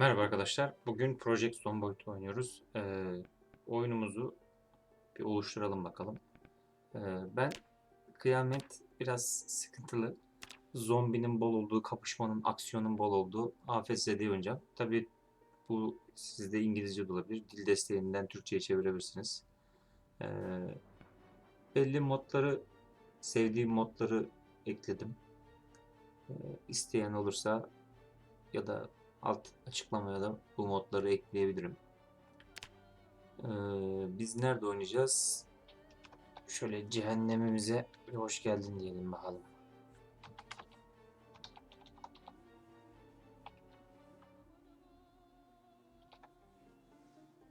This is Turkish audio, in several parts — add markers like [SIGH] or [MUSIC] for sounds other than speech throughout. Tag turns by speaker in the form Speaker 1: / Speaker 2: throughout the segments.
Speaker 1: Merhaba arkadaşlar. Bugün Project Zomboid oynuyoruz. Ee, oyunumuzu bir oluşturalım bakalım. Ee, ben kıyamet biraz sıkıntılı. Zombinin bol olduğu, kapışmanın, aksiyonun bol olduğu AFS'de oynayacağım. Tabi bu sizde İngilizce de olabilir. Dil desteğinden Türkçe'ye çevirebilirsiniz. Ee, belli modları, sevdiğim modları ekledim. Ee, isteyen olursa ya da alt açıklamaya da bu modları ekleyebilirim. Ee, biz nerede oynayacağız? Şöyle cehennemimize hoş geldin diyelim bakalım.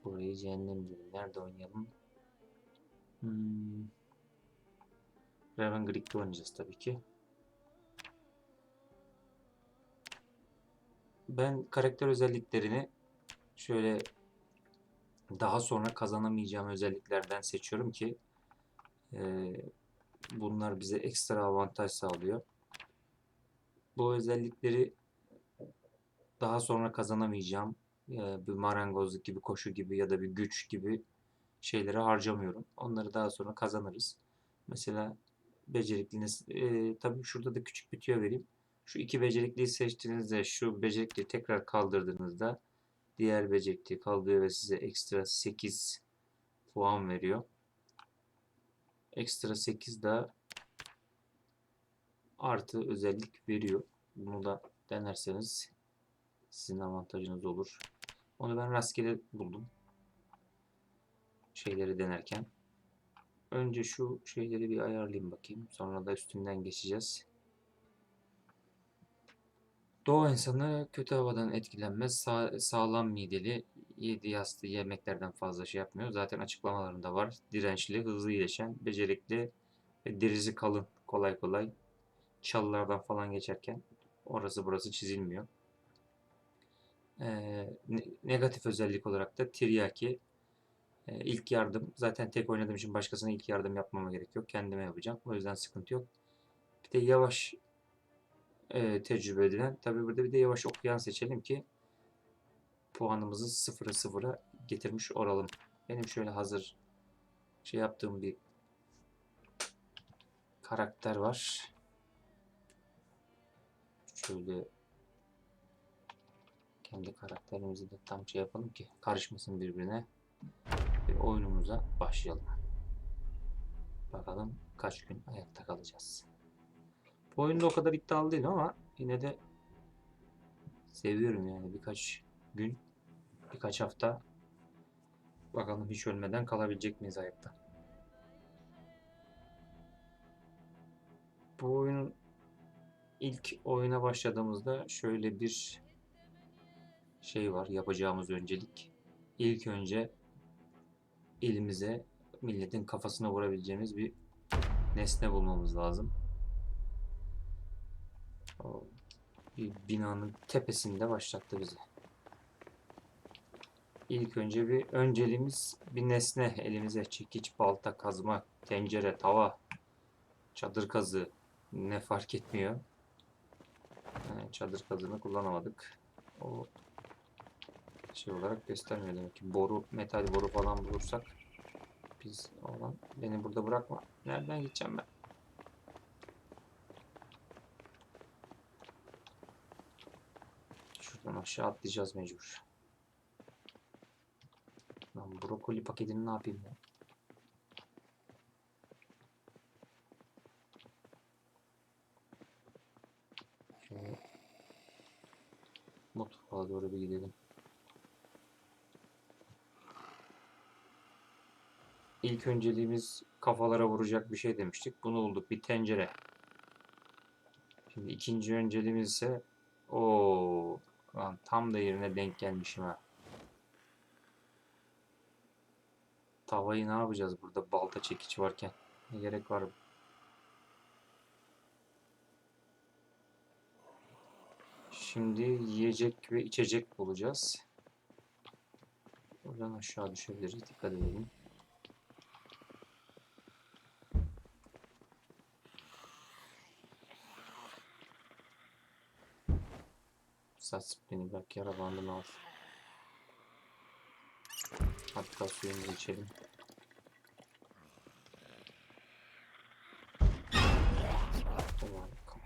Speaker 1: Burayı cehennem diyelim. Nerede oynayalım? Hmm. Raven Creek'te oynayacağız tabii ki. Ben karakter özelliklerini şöyle daha sonra kazanamayacağım özelliklerden seçiyorum ki e, bunlar bize ekstra avantaj sağlıyor. Bu özellikleri daha sonra kazanamayacağım e, bir marangozluk gibi, koşu gibi ya da bir güç gibi şeylere harcamıyorum. Onları daha sonra kazanırız. Mesela becerikliniz, e, tabii şurada da küçük bir tüyo vereyim. Şu iki becerikliyi seçtiğinizde şu becerikliyi tekrar kaldırdığınızda diğer becerikliği kaldırıyor ve size ekstra 8 puan veriyor. Ekstra 8 daha artı özellik veriyor. Bunu da denerseniz sizin avantajınız olur. Onu ben rastgele buldum. Şeyleri denerken. Önce şu şeyleri bir ayarlayayım bakayım. Sonra da üstünden geçeceğiz. Doğu insanı kötü havadan etkilenmez, sağ, sağlam mideli, yedi yastığı yemeklerden fazla şey yapmıyor. Zaten açıklamalarında var. Dirençli, hızlı iyileşen, becerikli ve derisi kalın. Kolay kolay çalılardan falan geçerken orası burası çizilmiyor. Ee, negatif özellik olarak da tiryaki. Ee, ilk yardım. Zaten tek oynadığım için başkasına ilk yardım yapmama gerek yok. Kendime yapacağım. O yüzden sıkıntı yok. Bir de yavaş e, tecrübe edilen. Tabi burada bir de yavaş okuyan seçelim ki puanımızı sıfıra sıfıra getirmiş olalım. Benim şöyle hazır şey yaptığım bir karakter var. Şöyle kendi karakterimizi de tam şey yapalım ki karışmasın birbirine. Ve oyunumuza başlayalım. Bakalım kaç gün ayakta kalacağız. Bu oyunda o kadar iddialı değilim ama yine de seviyorum yani birkaç gün, birkaç hafta bakalım hiç ölmeden kalabilecek miyiz ayakta. Bu oyunun ilk oyuna başladığımızda şöyle bir şey var yapacağımız öncelik. İlk önce elimize milletin kafasına vurabileceğimiz bir nesne bulmamız lazım. O bir binanın tepesinde başlattı bizi. İlk önce bir önceliğimiz bir nesne elimize çekiç, balta, kazma, tencere, tava, çadır kazı ne fark etmiyor. Çadır kazını kullanamadık. O şey olarak göstermiyor demek ki boru, metal boru falan bulursak biz olan beni burada bırakma. Nereden gideceğim ben? Şuradan aşağı atlayacağız mecbur. Lan brokoli paketini ne yapayım ya? Şöyle mutfağa doğru bir gidelim. İlk önceliğimiz kafalara vuracak bir şey demiştik. Bunu bulduk. Bir tencere. Şimdi ikinci önceliğimiz ise o Lan tam da yerine denk gelmişim ha. Tavayı ne yapacağız burada balta çekiç varken? Ne gerek var? Şimdi yiyecek ve içecek bulacağız. Oradan aşağı düşebiliriz. Dikkat edelim. Saç spreyini belki yara bandını al. Hatta suyumuzu içelim.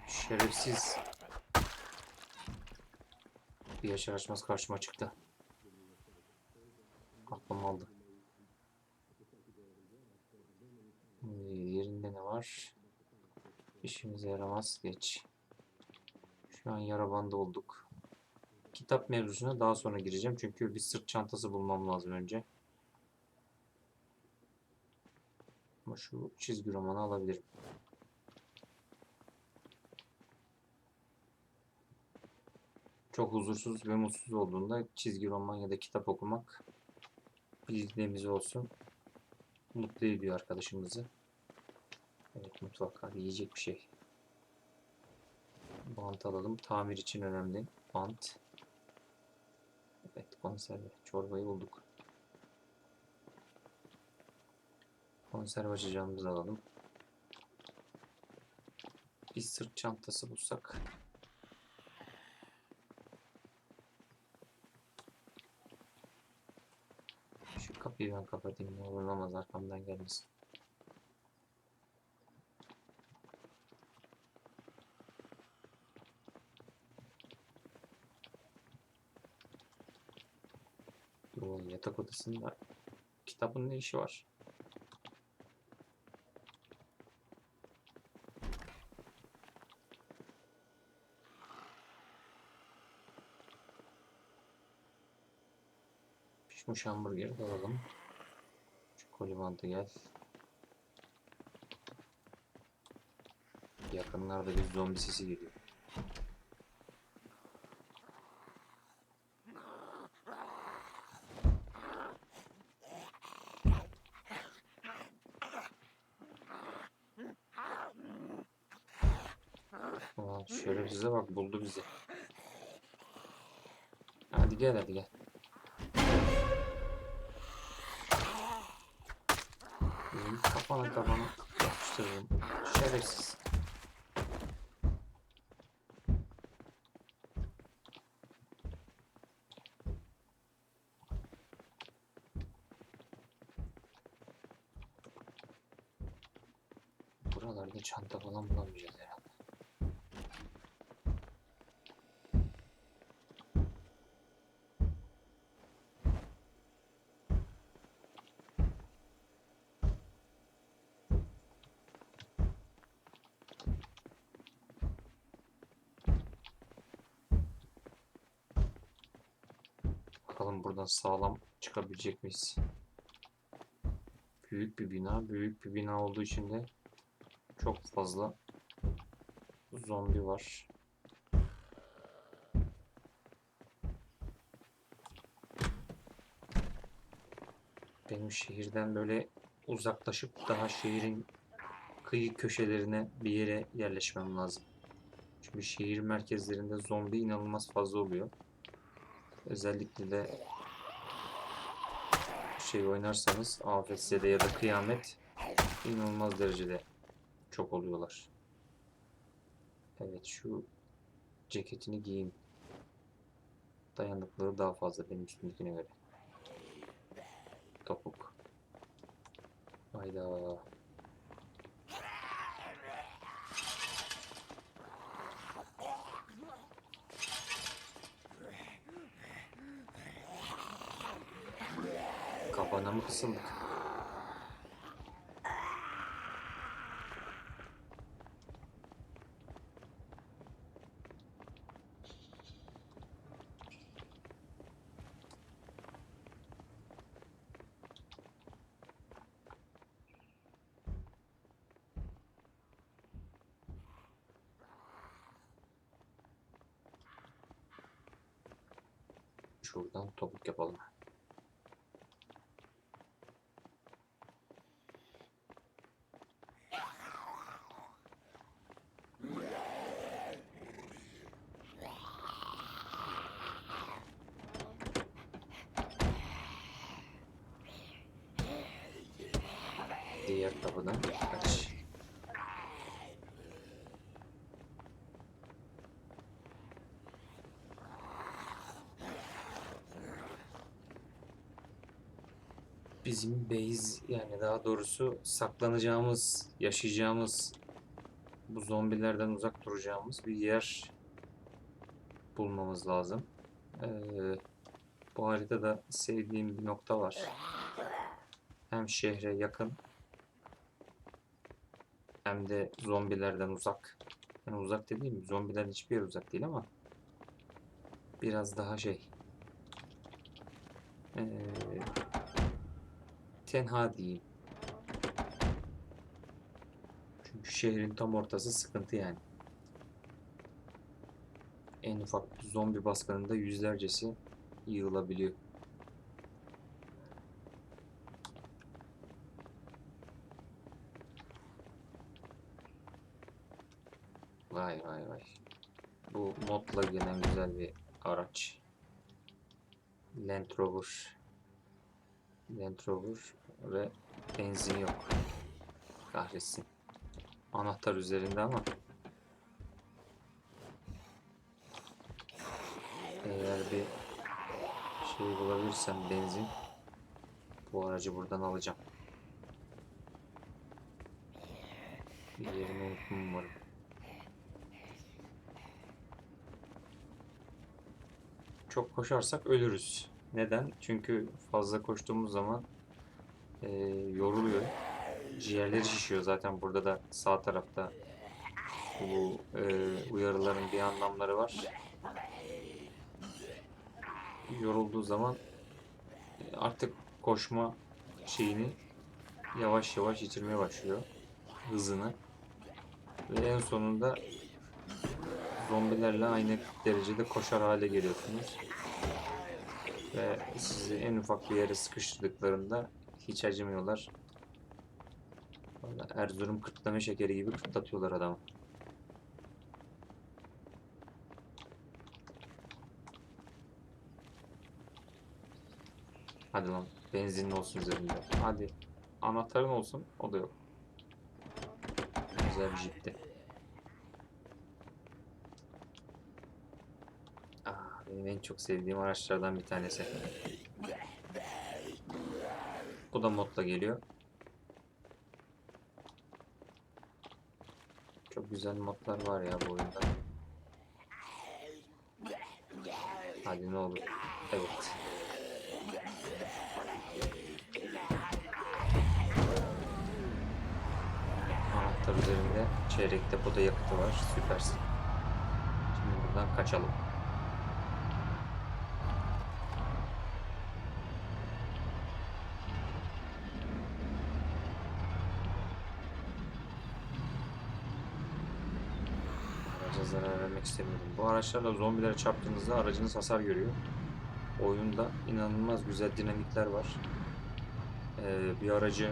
Speaker 1: Şerefsiz. Bir yaşar açmaz karşıma çıktı. Aklım aldı. Şimdi Yerinde ne var? İşimize yaramaz. Geç. Şu an yara bandı olduk. Kitap mevzusuna daha sonra gireceğim. Çünkü bir sırt çantası bulmam lazım önce. Ama şu çizgi romanı alabilirim. Çok huzursuz ve mutsuz olduğunda çizgi roman ya da kitap okumak bildiğimiz olsun. Mutlu ediyor arkadaşımızı. Evet mutlaka yiyecek bir şey. Bant alalım. Tamir için önemli. Bant. Evet konserve. Çorbayı bulduk. Konserve açacağımızı alalım. Bir sırt çantası bulsak. Şu kapıyı ben kapatayım. Olur olmaz arkamdan gelmesin. O yatak odasında kitabın ne işi var? Pişmiş hamburgeri alalım. Şu kolibandı gel. Yakınlarda bir zombi sesi geliyor. Ulan şerefsize bak buldu bizi. Hadi gel hadi gel. Benim kafana kafana yapıştırırım. Şerefsiz. Buralarda çanta falan bulamayacağız Bakalım buradan sağlam çıkabilecek miyiz? Büyük bir bina. Büyük bir bina olduğu için de çok fazla zombi var. Benim şehirden böyle uzaklaşıp daha şehrin kıyı köşelerine bir yere yerleşmem lazım. Çünkü şehir merkezlerinde zombi inanılmaz fazla oluyor. Özellikle de şey oynarsanız AFS'de ya da kıyamet inanılmaz derecede çok oluyorlar. Evet şu ceketini giyin. Dayanıklılığı daha fazla benim üstümdekine göre. Topuk. Hayda. Kafana mı kısıldık? Şuradan topuk yapalım. diğer kapıdan. Aç. Bizim base yani daha doğrusu saklanacağımız, yaşayacağımız bu zombilerden uzak duracağımız bir yer bulmamız lazım. Ee, bu haritada sevdiğim bir nokta var. Hem şehre yakın hem de zombilerden uzak. Yani uzak dediğim zombilerden hiçbir yer uzak değil ama biraz daha şey ee, tenha diyeyim. Çünkü şehrin tam ortası sıkıntı yani. En ufak zombi baskınında yüzlercesi yığılabiliyor. Vay vay vay. Modla gelen güzel bir araç. Land Rover. Land Rover ve benzin yok. Kahretsin. Anahtar üzerinde ama eğer bir şey bulabilirsem benzin bu aracı buradan alacağım. Yerini unuttum umarım. Çok koşarsak ölürüz. Neden? Çünkü fazla koştuğumuz zaman eee, yoruluyor. Ciğerleri şişiyor zaten burada da sağ tarafta bu eee, uyarıların bir anlamları var. Yorulduğu zaman e, artık koşma şeyini yavaş yavaş yitirmeye başlıyor. Hızını. Ve en sonunda zombilerle aynı derecede koşar hale geliyorsunuz. Ve sizi en ufak bir yere sıkıştırdıklarında hiç acımıyorlar. Vallahi Erzurum kırtlama şekeri gibi kırtlatıyorlar adamı. Hadi lan benzinin olsun üzerinde. Hadi anahtarın olsun o da yok. Güzel bir jipti. Benim en çok sevdiğim araçlardan bir tanesi. Bu da modla geliyor. Çok güzel modlar var ya bu oyunda. Hadi ne olur. Evet. Anahtar üzerinde çeyrek depoda yakıtı var. Süpersin. Şimdi buradan kaçalım. Araca zarar vermek istemiyorum. Bu araçlarla zombilere çarptığınızda aracınız hasar görüyor. Oyunda inanılmaz güzel dinamikler var. Ee, bir aracı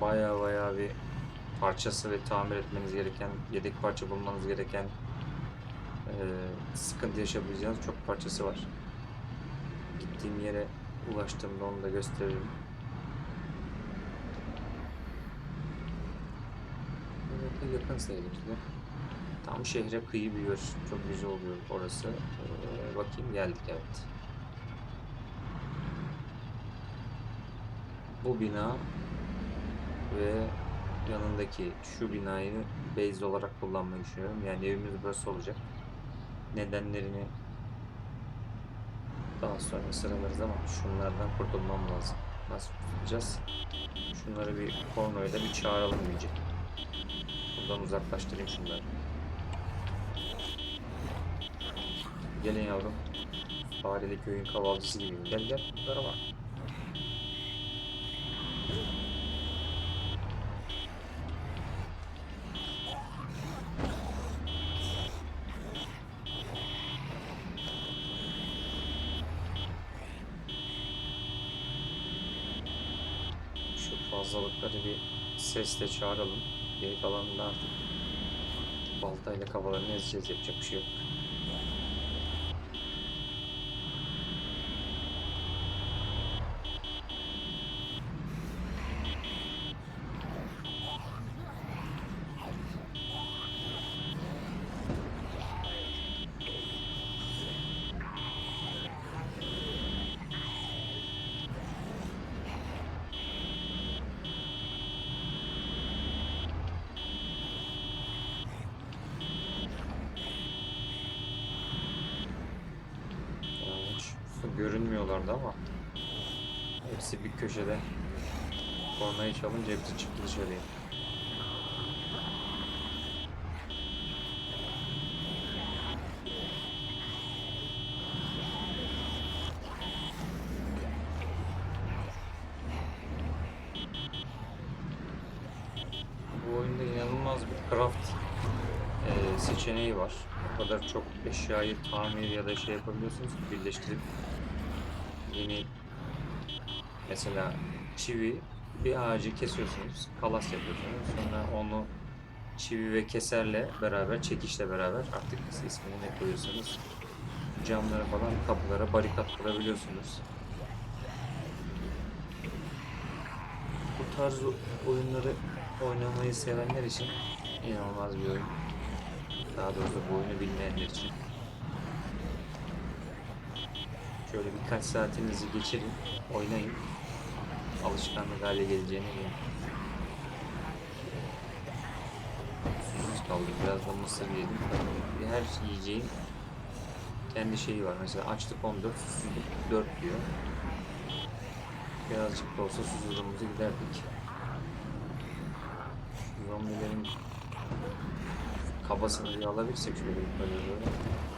Speaker 1: baya baya bir parçası ve tamir etmeniz gereken, yedek parça bulmanız gereken e, sıkıntı yaşayabileceğiniz çok parçası var. Gittiğim yere ulaştığımda onu da gösteririm. Evet, yakın bize. Tam şehre kıyı yer. Çok güzel oluyor orası. Ee, bakayım geldik evet. Bu bina ve yanındaki şu binayı base olarak kullanmayı düşünüyorum. Yani evimiz burası olacak. Nedenlerini daha sonra sıralarız ama şunlardan kurtulmam lazım. Nasıl kurtulacağız? Şunları bir pornoyla bir çağıralım önce. Buradan uzaklaştırayım şunları. Gelin yavrum. Fareli köyün kavalcısı gibi. Gel gel. Bunlara. Şu fazlalıkları bir sesle çağıralım. Geri kalanında artık baltayla kafalarını ezeceğiz. Yapacak bir şey yok. Görünmüyorlardı ama hepsi bir köşede. Kornayı çalınca hepsi çıktı dışarıya. Bu oyunda inanılmaz bir craft eee, seçeneği var. O kadar çok eşyayı tamir ya da şey yapabiliyorsunuz ki birleştirip mesela çivi bir ağacı kesiyorsunuz, kalas yapıyorsunuz. Sonra onu çivi ve keserle beraber, çekişle beraber artık siz ismini ne koyuyorsanız camlara falan kapılara barikat kurabiliyorsunuz. Bu tarz oyunları oynamayı sevenler için inanılmaz bir oyun. Daha doğrusu bu oyunu bilmeyenler için. Şöyle birkaç saatinizi geçirin, oynayın. Alışkanlık hale geleceğine eminim. Susuz kaldık. Biraz da mısır yedim. Her yiyeceğin kendi şeyi var. Mesela açlık 14, susuzluk 4 diyor. Birazcık da olsa susuzluğumuzu giderdik. Zombilerin kabasını alabilirsek şöyle yukarıya doğru.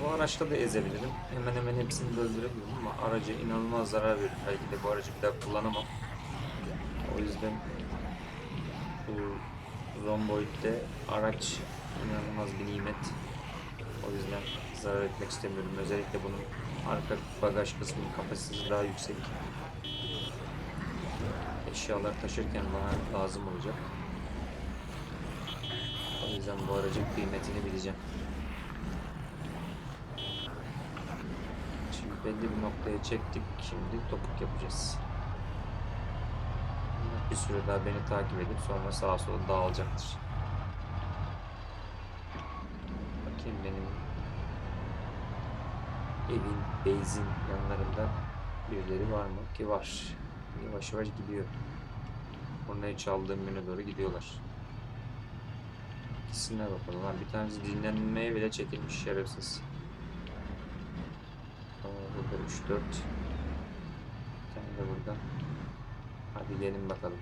Speaker 1: Bu araçta da ezebilirim. Hemen hemen hepsini de öldürebilirim ama araca inanılmaz zarar verir. Belki de bu aracı bir daha kullanamam. O yüzden bu Zomboid'de araç inanılmaz bir nimet. O yüzden zarar etmek istemiyorum. Özellikle bunun arka bagaj kısmının kapasitesi daha yüksek. Eşyalar taşırken bana lazım olacak. O yüzden bu aracın kıymetini bileceğim. Şimdi belli bir noktaya çektik. Şimdi topuk yapacağız. Bir süre daha beni takip edip sonra sağa sola dağılacaktır. Bakayım benim evin, base'in yanlarında birileri var mı? Ki var. Yavaş yavaş gidiyor. Oraya çaldığım yöne doğru gidiyorlar. İkisine bakalım. Bir tanesi dinlenmeye bile çekilmiş şerefsiz. Aa, burada 3 4 Bir tane de burada. Hadi gelin bakalım.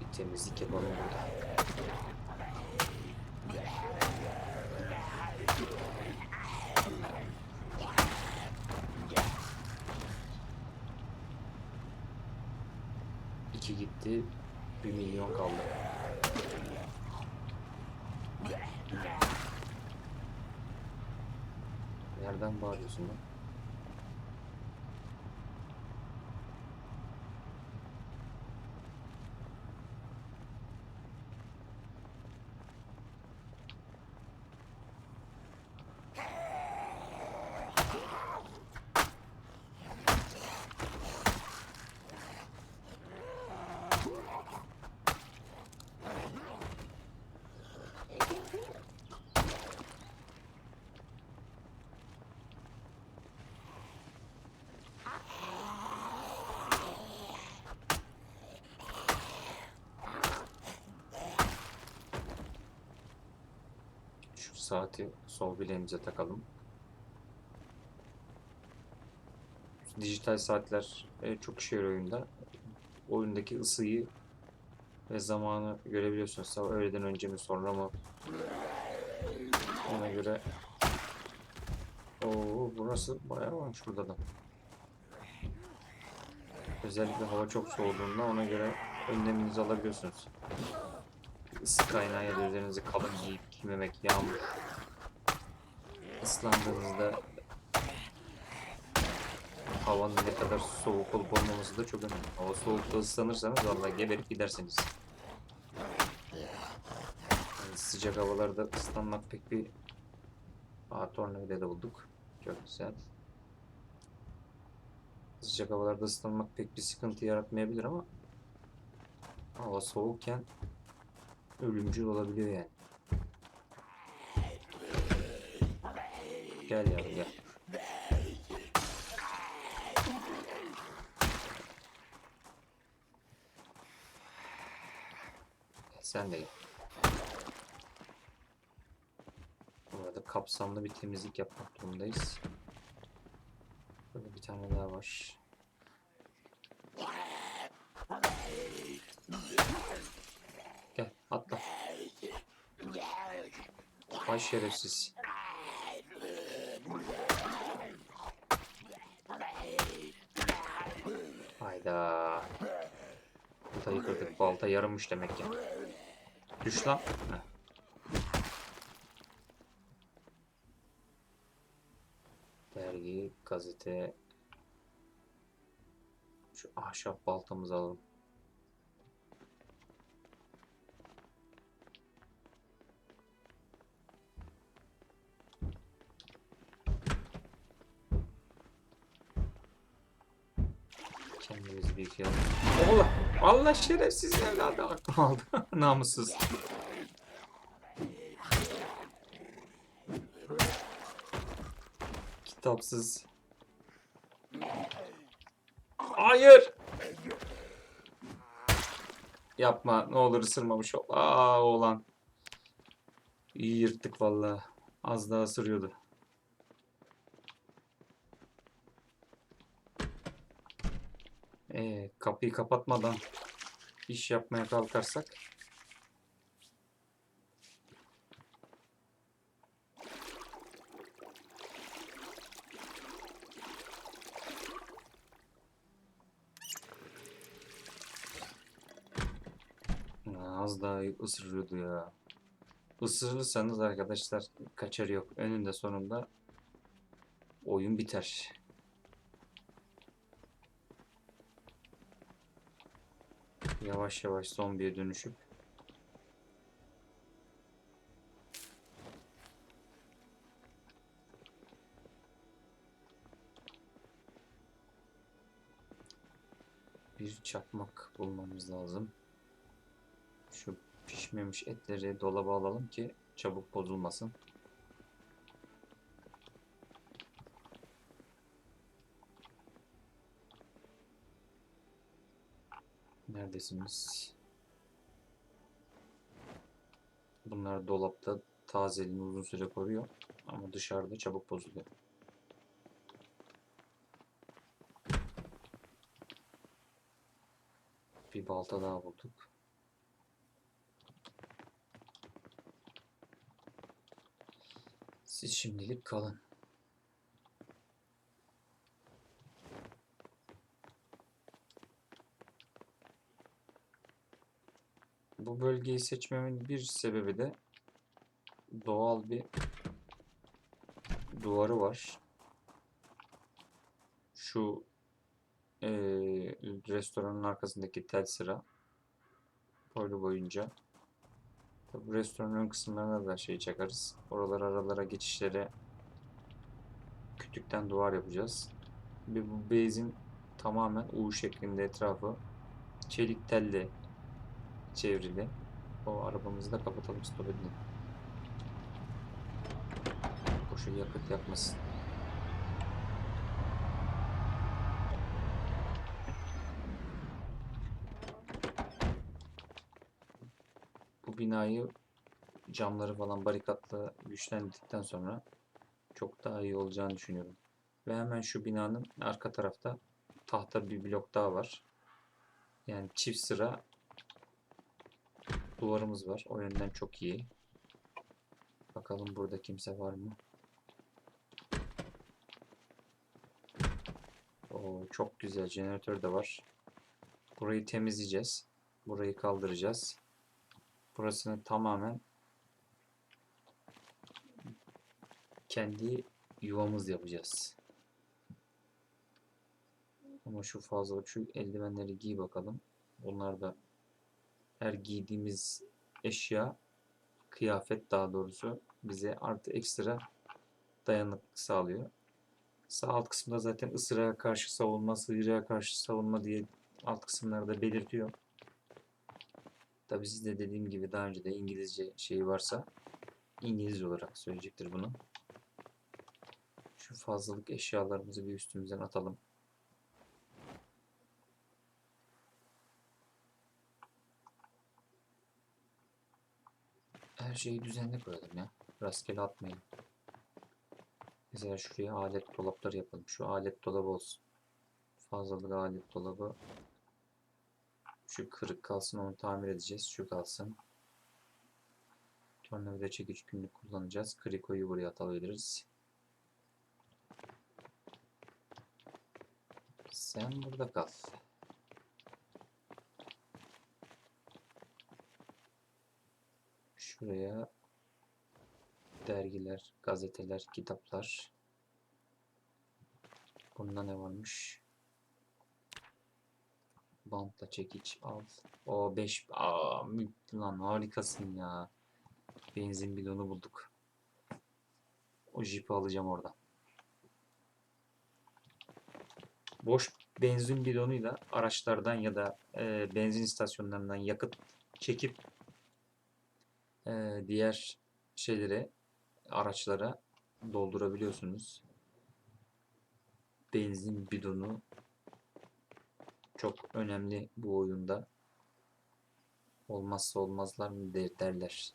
Speaker 1: Bir temizlik yapalım burada. İki gitti. Bir milyon kaldı. Nereden bağırıyorsun lan? Saati sol bileğimize takalım. Dijital saatler e, çok işe yarıyor oyunda. Oyundaki ısıyı ve zamanı görebiliyorsunuz. Sabah öğleden önce mi sonra mı? Ona göre Oo burası bayağı varmış burada da. Özellikle hava çok soğuduğunda ona göre önleminizi alabiliyorsunuz. Isı kaynağı ya da üzerinizi kalın giyip giymemek, yağmur. Islandığınızda havanın ne kadar soğuk olup olmaması da çok önemli. Hava soğukta ıslanırsanız vallahi geberip gidersiniz. Yani sıcak havalarda ıslanmak pek bir... Aa tornavida da bulduk. Çok güzel. Sıcak havalarda ıslanmak pek bir sıkıntı yaratmayabilir ama hava soğukken ölümcül olabiliyor yani. Gel yavrum gel. Sen de gel. Burada kapsamlı bir temizlik yapmak durumundayız. Burada bir tane daha var. Gel atla. Vay şerefsiz. Hayda. Baltayı kırdık. Balta yarılmış demek ki. Düş lan. Heh. Dergi, gazete. Şu ahşap baltamızı alalım. Kendimizi bir yıkayalım. Allah! Allah şerefsiz evladı aklım aldı. [LAUGHS] Namussuz. Kitapsız. Hayır! Yapma. Ne olur ısırmamış ol. Aa oğlan. İyi yırttık vallahi. Az daha ısırıyordu. Ee, kapıyı kapatmadan iş yapmaya kalkarsak az daha ısırıyordu ya. Isırırsanız arkadaşlar kaçar yok. Önünde sonunda oyun biter. Yavaş yavaş zombiye dönüşüp bir çakmak bulmamız lazım. Şu pişmemiş etleri dolaba alalım ki çabuk bozulmasın. Neredesiniz? Bunlar dolapta tazeliğini uzun süre koruyor ama dışarıda çabuk bozuluyor. Bir balta daha bulduk. Siz şimdilik kalın. Bu bölgeyi seçmemin bir sebebi de doğal bir duvarı var. Şu eee, restoranın arkasındaki tel sıra boylu boyunca. Tabi restoranın ön kısımlarına da şey çakarız. Oralar aralara geçişlere kütükten duvar yapacağız. Ve bu base'in tamamen U şeklinde etrafı çelik telle çevrili. O arabamızı da kapatalım stop edin. Boşa yakıt yakmasın. Bu binayı camları falan barikatla güçlendirdikten sonra çok daha iyi olacağını düşünüyorum. Ve hemen şu binanın arka tarafta tahta bir blok daha var. Yani çift sıra duvarımız var. O yönden çok iyi. Bakalım burada kimse var mı? Oo, çok güzel. Jeneratör de var. Burayı temizleyeceğiz. Burayı kaldıracağız. Burasını tamamen kendi yuvamız yapacağız. Ama şu fazla şu eldivenleri giy bakalım. Onlar da her giydiğimiz eşya, kıyafet daha doğrusu bize artı ekstra dayanıklık sağlıyor. Sağ alt kısımda zaten ısırığa karşı savunma, sıyırığa karşı savunma diye alt kısımlarda belirtiyor. Tabi siz de dediğim gibi daha önce de İngilizce şeyi varsa İngilizce olarak söyleyecektir bunu. Şu fazlalık eşyalarımızı bir üstümüzden atalım. Her şeyi düzenli koyalım ya. Rastgele atmayın. Mesela şuraya alet dolapları yapalım. Şu alet dolabı olsun. Fazlalık alet dolabı. Şu kırık kalsın onu tamir edeceğiz. Şu kalsın. Tornavida çekiç günlük kullanacağız. Krikoyu buraya atabiliriz. Sen burada kal. Şuraya dergiler, gazeteler, kitaplar. Bunda ne varmış? Bantla çekiç al. O 5. Aa, lan harikasın ya. Benzin bidonu bulduk. O jipi alacağım oradan. Boş benzin bidonuyla araçlardan ya da e, benzin istasyonlarından yakıt çekip e, diğer şeylere araçlara doldurabiliyorsunuz. Benzin bidonu çok önemli bu oyunda. Olmazsa olmazlar mı der- derler.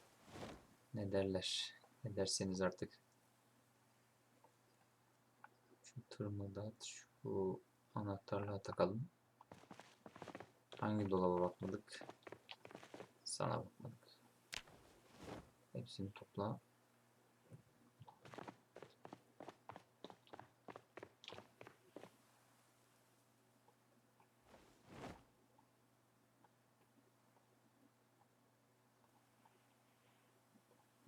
Speaker 1: Ne derler? Ne derseniz artık. Şu tırmığı da at, şu anahtarlığa takalım. Hangi dolaba bakmadık? Sana bakmadık. Hepsini topla.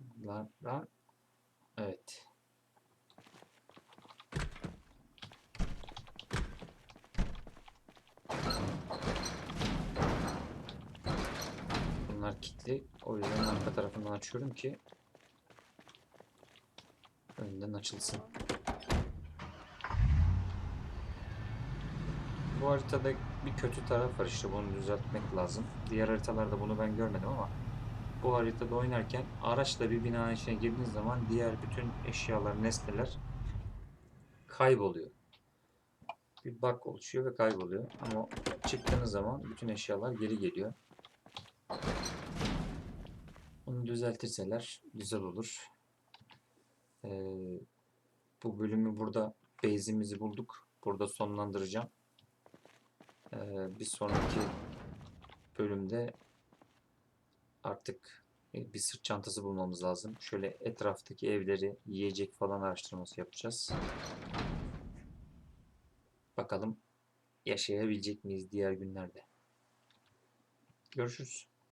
Speaker 1: Bunlardan evet. Bunlar kilitli. O yüzden arka tarafından açıyorum ki önden açılsın. Bu haritada bir kötü taraf var işte bunu düzeltmek lazım. Diğer haritalarda bunu ben görmedim ama bu haritada oynarken araçla bir binanın içine girdiğiniz zaman diğer bütün eşyalar, nesneler kayboluyor. Bir bug oluşuyor ve kayboluyor. Ama çıktığınız zaman bütün eşyalar geri geliyor. Bunu düzeltirseler güzel olur. Ee, bu bölümü burada base'imizi bulduk. Burada sonlandıracağım. Ee, bir sonraki bölümde artık e, bir sırt çantası bulmamız lazım. Şöyle etraftaki evleri, yiyecek falan araştırması yapacağız. Bakalım yaşayabilecek miyiz diğer günlerde. Görüşürüz.